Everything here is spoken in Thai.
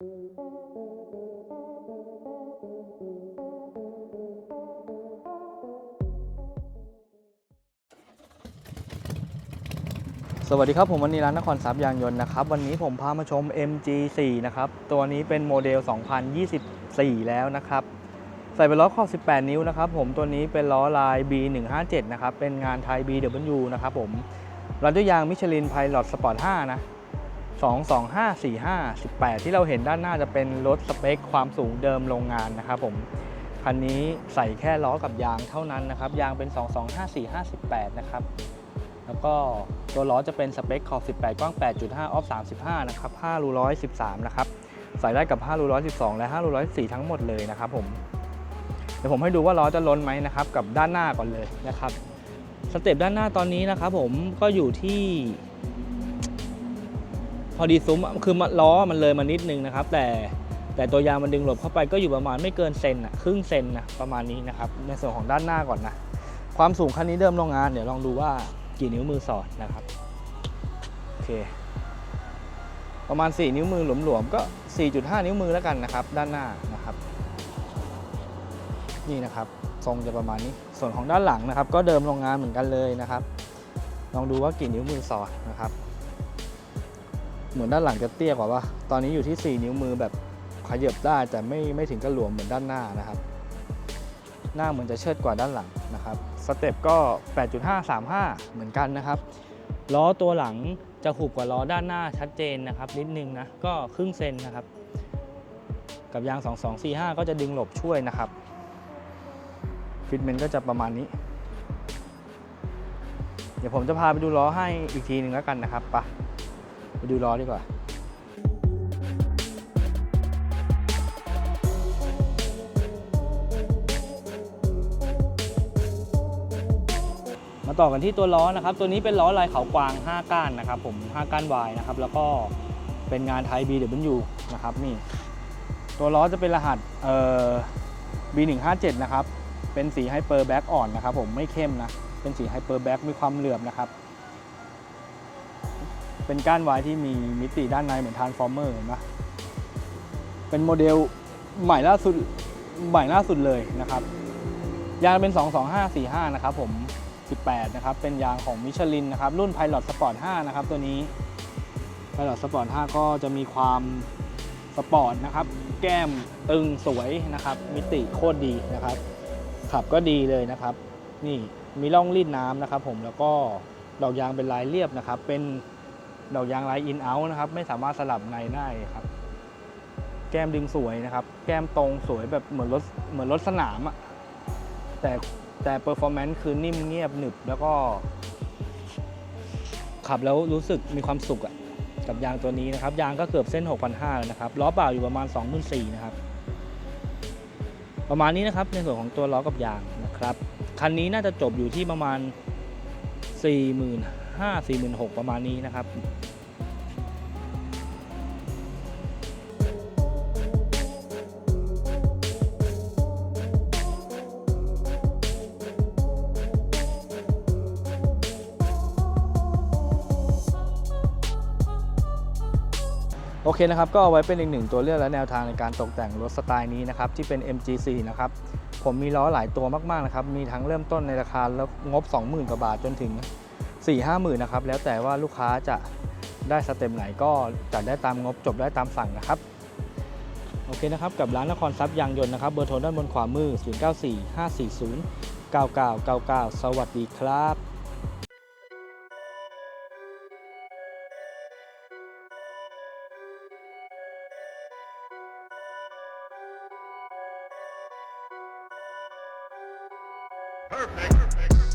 สวัสดีครับ ผมวันนี้ร้านนครทรัพย์ยางยนต์นะครับ วันนี้ผมพามาชม MG4 นะครับ ตัวนี้เป็นโมเดล 2024 แล้วนะครับ ใส่เป็นล้อขอบ18 นิ้วนะครับ ผมตัวนี้เป็นล้อลาย B157 นะครับ เป็นงานไทย BW นะครับผมรันด้วยยางมิชลินไพลอตสปอร์ต 5 นะ 22545 18 ที่เราเห็นด้านหน้าจะเป็นรถสเปค ความสูงเดิมโรงงานนะครับผมคันนี้ใส่แค่ล้อกับยางเท่านั้นนะครับ ยางเป็น 22 54 58 นะครับ แล้วก็ตัวล้อจะเป็นสเปคขอบ 18 กว้าง 8.5 ออฟ 35 นะครับ5รู113 นะครับ ใส่ได้กับ5รู112 และ5รู114 ทั้งหมดเลยนะครับผม เดี๋ยวผมให้ดูว่าล้อจะล้นไหมนะครับ กับด้านหน้าก่อนเลยนะครับ สเต็ปด้านหน้าตอนนี้นะครับผมก็อยู่ที่ พอดีซุ้มอะคือล้อมันเลยมานิดนึงนะครับ แต่แต่ตัวยางมันดึงหลบเข้าไปก็อยู่ประมาณไม่เกินเซนอะครึ่งเซนนะประมาณนี้นะครับ ในส่วนของด้านหน้าก่อนนะ ความสูงคันนี้เดิมโรงงานเดี๋ยวลองดูว่ากี่นิ้วมือสอดนะครับโอเคประมาณ 4 นิ้วมือหลวมๆก็ 4.5 นิ้วมือแล้วกันนะครับ ด้านหน้านะครับ นี่นะครับ ทรงจะประมาณนี้ ส่วนของด้านหลังนะครับ ก็เดิมโรงงานเหมือนกันเลยนะครับ ลองดูว่ากี่นิ้วมือสอดนะครับ เหมือนด้านหลังจะเตี้ยกว่าว่าตอนนี้อยู่ที่ 4 นิ้วมือแบบขยับได้แต่ไม่ไม่ถึงกับหลวมเหมือนด้านหน้านะครับ หน้าเหมือนจะเชิดกว่าด้านหลังนะครับ สเต็ปก็ 8.535 เหมือนกันนะครับ ล้อตัวหลังจะหุบกว่าล้อด้านหน้าชัดเจนนะครับนิดนึงนะ ก็ครึ่งเซนนะครับ กับยาง 2245 ก็จะดึงหลบช่วยนะครับ ฟิตเมนต์ก็จะประมาณนี้ เดี๋ยวผมจะพาไปดูล้อให้อีกทีหนึ่งแล้วกันนะครับไป ไปดูล้อดีกว่ามาต่อกันที่ตัวล้อนะครับ ตัวนี้เป็นล้อลายเขากวาง 5 ก้านนะครับผม 5 ก้านวายนะครับ แล้วก็เป็นงานไทย BW นะครับนี่ ตัวล้อจะเป็นรหัสเอ่อ B157 นะครับ เป็นสีไฮเปอร์แบ็กอ่อนนะครับผมไม่เข้มนะ เป็นสีไฮเปอร์แบ็กมีความเหลื่อมนะครับ เป็นก้านวายที่มีมิติด้านในเหมือนทานฟอร์เมอร์เห็นปะเป็นโมเดลใหม่ล่าสุดใหม่ล่าสุดเลยนะครับ ยางเป็น 22545 นะครับผม 18 นะครับ เป็นยางของมิชลินนะครับ รุ่น Pilot Sport 5 นะครับ ตัวนี้ Pilot Sport 5 ก็จะมีความสปอร์ตนะครับ แก้มตึงสวยนะครับ มิติโคตรดีนะครับ ขับก็ดีเลยนะครับ นี่มีร่องรีดน้ำนะครับผมแล้วก็ดอกยางเป็นลายเรียบนะครับ เป็น ดอกยางลายอินเอาท์นะครับ ไม่สามารถสลับในได้ครับ แก้มดึงสวยนะครับ แก้มตรงสวยแบบเหมือนรถเหมือนรถสนามอะแต่แต่เปอร์ฟอร์แมนซ์คือนิ่มเงียบหนึบแล้วก็ขับแล้วรู้สึกมีความสุขอะกับยางตัวนี้นะครับ ยางก็เกือบเส้น 6,500แล้วนะครับ ล้อเปล่าอยู่ประมาณ 24,000นะครับ ประมาณนี้นะครับในส่วนของตัวล้อกับยางนะครับ คันนี้น่าจะจบอยู่ที่ประมาณ 45,000 46,000ประมาณนี้นะครับโอเคนะครับก็เอาไว้เป็นอีกหนึ่งตัวเลือกและแนวทางในการตกแต่งรถสไตล์นี้นะครับที่เป็น MG4 นะครับผมมีล้อหลายตัวมากๆนะครับมีทั้งเริ่มต้นในราคาแล้วงบ 20,000 กว่าบาทจนถึง 4 5 0 0 0 0นนะครับ แล้วแต่ว่าลูกค้าจะได้สเต็ปไหนก็จัดได้ตามงบจบได้ตามสั่งนะครับ โอเคนะครับ กับร้านนครทรัพย์ยางยนต์นะครับ เบอร์โทรด้านบนขวามือ 094540 9999 สวัสดีครับ Perfect.